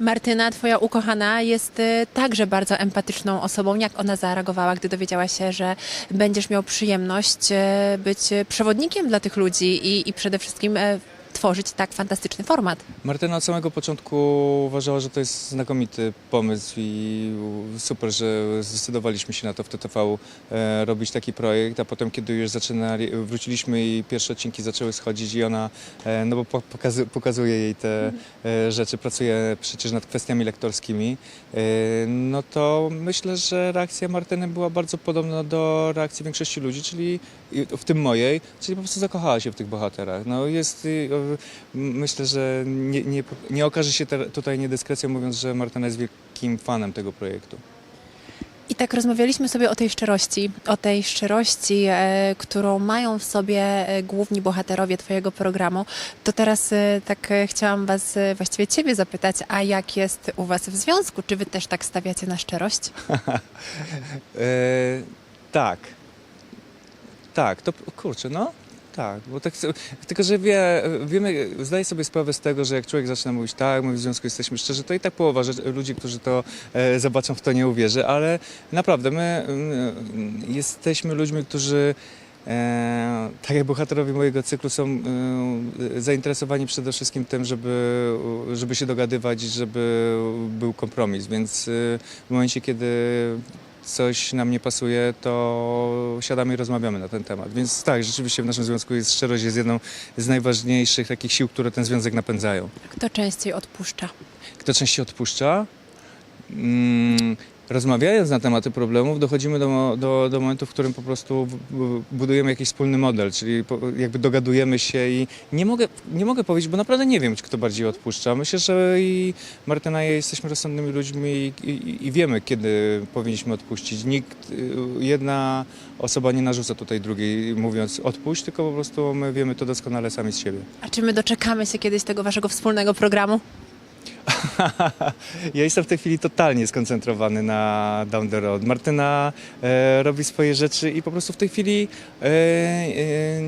Martyna, twoja ukochana, jest y, także bardzo empatyczną osobą. Jak ona zareagowała, gdy dowiedziała się, że będziesz miał przyjemność y, być y, przewodnikiem dla tych ludzi i, i przede wszystkim tworzyć tak fantastyczny format? Martyna od samego początku uważała, że to jest znakomity pomysł i super, że zdecydowaliśmy się na to w TTV e, robić taki projekt, a potem kiedy już zaczynali, wróciliśmy i pierwsze odcinki zaczęły schodzić i ona, e, no bo po- pokazu, pokazuje jej te e, rzeczy, pracuje przecież nad kwestiami lektorskimi, no to myślę, że reakcja Martyny była bardzo podobna do reakcji większości ludzi, czyli w tym mojej, czyli po prostu zakochała się w tych bohaterach. No jest, myślę, że nie, nie, nie okaże się te, tutaj niedyskrecją mówiąc, że Martyna jest wielkim fanem tego projektu. I tak rozmawialiśmy sobie o tej szczerości, o tej szczerości, e, którą mają w sobie e, główni bohaterowie Twojego programu. To teraz e, tak e, chciałam Was, e, właściwie Ciebie zapytać, a jak jest u Was w związku? Czy Wy też tak stawiacie na szczerość? E, tak. Tak, to kurczę, no. Tak, bo tak, tylko że wie, wiemy, zdaję sobie sprawę z tego, że jak człowiek zaczyna mówić tak, my w związku jesteśmy szczerzy, to i tak połowa ludzi, którzy to e, zobaczą, w to nie uwierzy, ale naprawdę my mm, jesteśmy ludźmi, którzy e, tak jak bohaterowie mojego cyklu są e, zainteresowani przede wszystkim tym, żeby, żeby się dogadywać, żeby był kompromis, więc e, w momencie, kiedy coś nam nie pasuje, to siadamy i rozmawiamy na ten temat. Więc tak, rzeczywiście w naszym związku jest szczerość jest jedną z najważniejszych takich sił, które ten związek napędzają. Kto częściej odpuszcza? Kto częściej odpuszcza? Mm, rozmawiając na tematy problemów, dochodzimy do, do, do momentu, w którym po prostu budujemy jakiś wspólny model, czyli jakby dogadujemy się i nie mogę, nie mogę powiedzieć, bo naprawdę nie wiem, kto bardziej odpuszcza. Myślę, że i Martyna i ja jesteśmy rozsądnymi ludźmi i, i, i wiemy, kiedy powinniśmy odpuścić. Nikt, y, jedna osoba nie narzuca tutaj drugiej, mówiąc odpuść, tylko po prostu my wiemy to doskonale sami z siebie. A czy my doczekamy się kiedyś tego Waszego wspólnego programu? Ja jestem w tej chwili totalnie skoncentrowany na Down the Road. Martyna e, robi swoje rzeczy i po prostu w tej chwili e, e,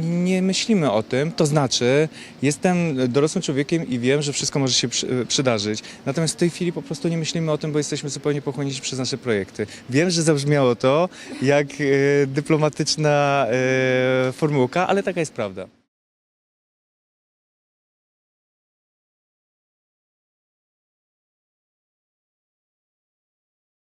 nie myślimy o tym. To znaczy, jestem dorosłym człowiekiem i wiem, że wszystko może się przy, przydarzyć. Natomiast w tej chwili po prostu nie myślimy o tym, bo jesteśmy zupełnie pochłonięci przez nasze projekty. Wiem, że zabrzmiało to jak e, dyplomatyczna e, formułka, ale taka jest prawda.